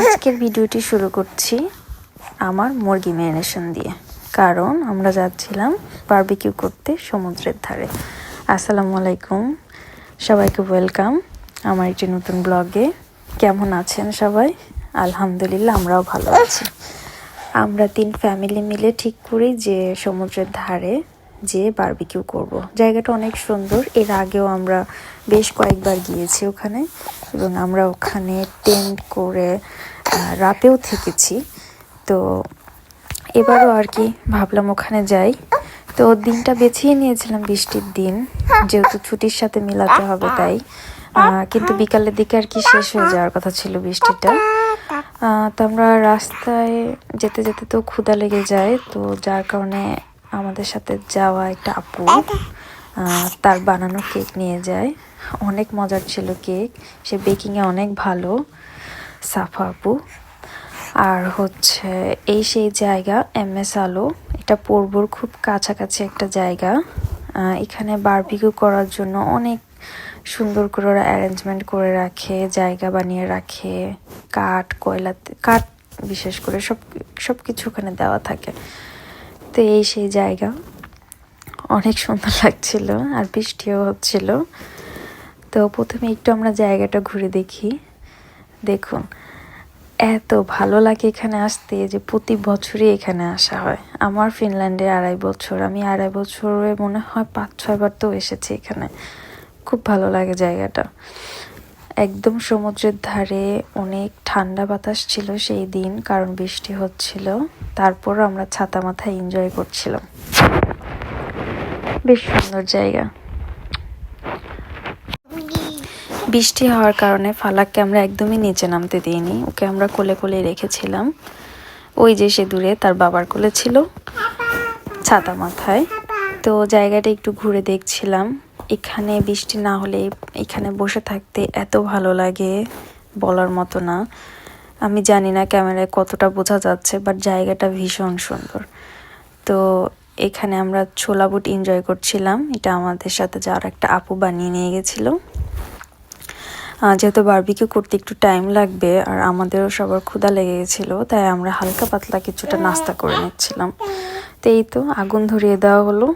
আজকের ভিডিওটি শুরু করছি আমার মুরগি ম্যারিনেশন দিয়ে। কারণ আমরা যাচ্ছিলাম বারবিকিউ করতে সমুদ্রের ধারে। আসসালামু আলাইকুম, সবাইকে ওয়েলকাম আমার একটি নতুন ব্লগে কেমন আছেন সবাই? আলহামদুলিল্লাহ, আমরাও ভালো আছি। আমরা তিন ফ্যামিলি মিলে ঠিক করি যে সমুদ্রের ধারে যে বারবিকিউ করব। জায়গাটা অনেক সুন্দর। এর আগেও আমরা বেশ কয়েকবার গিয়েছি ওখানে এবং আমরা ওখানে টেন্ট করে রাতেও থেকেছি। তো এবারও আর কি ভাবলাম ওখানে যাই। তো দিনটা বেছেই নিয়েছিলাম বৃষ্টির দিন। যেহেতু ছুটির সাথে মিলাতে হবে তাই। কিন্তু বিকালের দিকে আর কি শেষ হয়ে যাওয়ার কথা ছিল বৃষ্টিটা। তো আমরা রাস্তায় যেতে যেতে তো ক্ষুধা লেগে যায়। তো যার কারণে আমাদের সাথে যাওয়া একটা আপু তার বানানো কেক নিয়ে যায়। অনেক মজার ছিল কেক। সে বেকিংয়ে অনেক ভালো সাফা আপু। আর হচ্ছে এই সেই জায়গা এম এস আলো। এটা পূর্বর খুব কাছাকাছি একটা জায়গা। এখানে বারবিকিউ করার জন্য অনেক সুন্দর করে ওরা অ্যারেঞ্জমেন্ট করে রাখে জায়গা বানিয়ে রাখে। কাঠ কয়লাতে কাঠ বিশেষ করে সব সব কিছু ওখানে দেওয়া থাকে। তো এই সেই জায়গা। অনেক সুন্দর লাগছিল আর বৃষ্টিও হচ্ছিল। তো প্রথমে একটু আমরা জায়গাটা ঘুরে দেখি। দেখুন, এত ভালো লাগে এখানে আসতে যে প্রতি বছরই এখানে আসা হয়। আমার ফিনল্যান্ডে আড়াই বছর, আমি আড়াই বছরে মনে হয় পাঁচ ছয়বার তো এসেছি এখানে। খুব ভালো লাগে জায়গাটা। একদম সমুদ্রের ধারে অনেক ঠান্ডা বাতাস ছিল সেই দিন, কারণ বৃষ্টি হচ্ছিল। তারপর আমরা ছাতা মাথায় এনজয় করছিলাম। বেশ সুন্দর জায়গা। বৃষ্টি হওয়ার কারণে ফালাককে আমরা একদমই নিচে নামতে দিইনি। ওকে আমরা কোলে কোলে রেখেছিলাম। ওই যে সে দূরে, তার বাবার কোলে ছিল ছাতা মাথায়। তো জায়গাটা একটু ঘুরে দেখছিলাম। এখানে বৃষ্টি না হলে এখানে বসে থাকতে এত ভালো লাগে বলার মতো না। আমি জানি না ক্যামেরায় কতটা বোঝা যাচ্ছে বাট জায়গাটা ভীষণ সুন্দর। তো এখানে আমরা ছোলা বুট এনজয় করছিলাম। এটা আমাদের সাথে যাওয়ার একটা আপু বানিয়ে নিয়ে গেছিল। যেহেতু বারবিকিউ করতে একটু টাইম লাগবে আর আমাদেরও সবার ক্ষুধা লেগে গেছিল, তাই আমরা হালকা পাতলা কিছুটা নাস্তা করে নিচ্ছিলাম। তো এই তো আগুন ধরিয়ে দেওয়া হলো।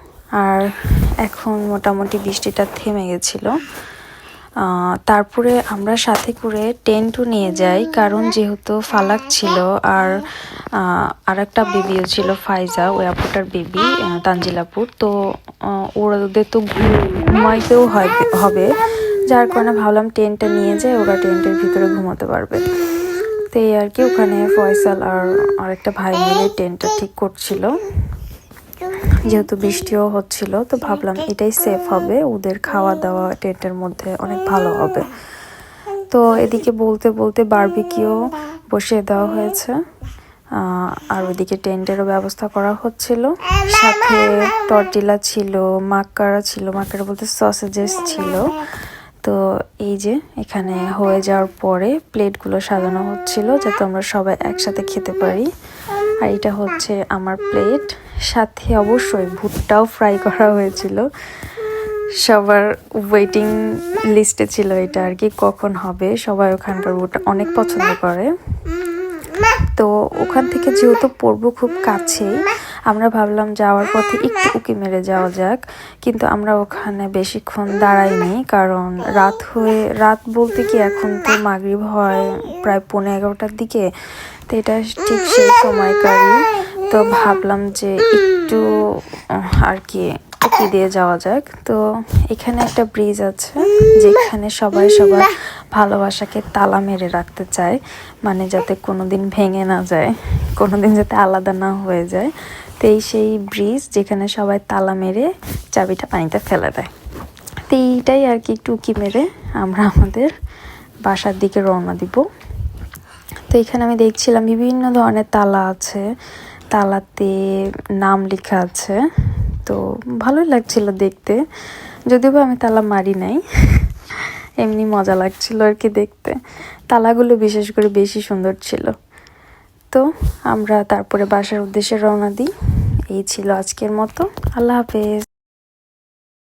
আর এখন মোটামুটি বৃষ্টিটা থেমে গেছিল। তারপরে আমরা সাথে করে টেন্টও নিয়ে যাই, কারণ যেহেতু ফালাক ছিল আর আর একটা বেবিও ছিল ফাইজা, ওই আপুটার বেবি তানজিলাপুর। তো ওদের তো ঘুমাইতেও হবে। যার কারণে ভাবলাম টেন্টটা নিয়ে যাই, ওরা টেন্টের ভিতরে ঘুমাতে পারবে। তো এই আর কি, ওখানে ফয়সাল আর আরেকটা ভাই মিলে টেন্টটা ঠিক করছিল। যেহেতু বৃষ্টিও হচ্ছিল, তো ভাবলাম এটাই সেফ হবে। ওদের খাওয়া দাওয়া টেন্টের মধ্যে অনেক ভালো হবে। তো এদিকে বলতে বলতে বারবিকিও বসিয়ে দেওয়া হয়েছে। আর ওইদিকে টেন্টেরও ব্যবস্থা করা হচ্ছিল। সাথে টর্টিলা ছিল মাক্কারা ছিল মাক্কারা বলতে সসেজেস ছিল। তো এই যে এখানে হয়ে যাওয়ার পরে প্লেটগুলো সাজানো হচ্ছিল, যাতে আমরা সবাই একসাথে খেতে পারি। আর এটা হচ্ছে আমার প্লেট। সাথে অবশ্যই ভুট্টাও ফ্রাই করা হয়েছিল। সবার ওয়েটিং লিস্টে ছিল এটা আর কি, কখন হবে, সবাই ওখানকার ভুট্টা অনেক পছন্দ করে। তো ওখান থেকে যেহেতু পড়ব খুব কাছেই, আমরা ভাবলাম যাওয়ার পথে একটু উকি মেরে যাওয়া যাক, কিন্তু আমরা ওখানে বেশিক্ষণ দাঁড়াইনি, কারণ রাত হয়ে, রাত বলতে কি এখন তো মাগরিব হয় প্রায় পৌনে এগারোটার দিকে, তো এটা ঠিক সেই সময়কারই। তো ভাবলাম যে একটু আর কি, উকি দিয়ে যাওয়া যাক। তো এখানে একটা ব্রিজ আছে, যেখানে সবাই সবার ভালোবাসাকে তালা মেরে রাখতে চায় মানে যাতে কোনোদিন ভেঙে না যায়, কোনোদিন যাতে আলাদা না হয়ে যায়। তো এই সেই ব্রিজ যেখানে সবাই তালা মেরে চাবিটা পানিতে ফেলে দেয়। তো এইটাই আর কি একটু উকি মেরে আমরা আমাদের বাসার দিকে রওনা দিব। তো এখানে আমি দেখছিলাম বিভিন্ন ধরনের তালা আছে তালাতে নাম লেখা আছে। তো ভালোই লাগছিল দেখতে। যদিও আমি তালা মারি নাই, এমনি মজা লাগছিল আর কি দেখতে। তালাগুলো বিশেষ করে বেশি সুন্দর ছিল। তো আমরা তারপরে বাসার উদ্দেশ্যে রওনা দিই। এই ছিল আজকের মতো। আল্লাহ হাফেজ।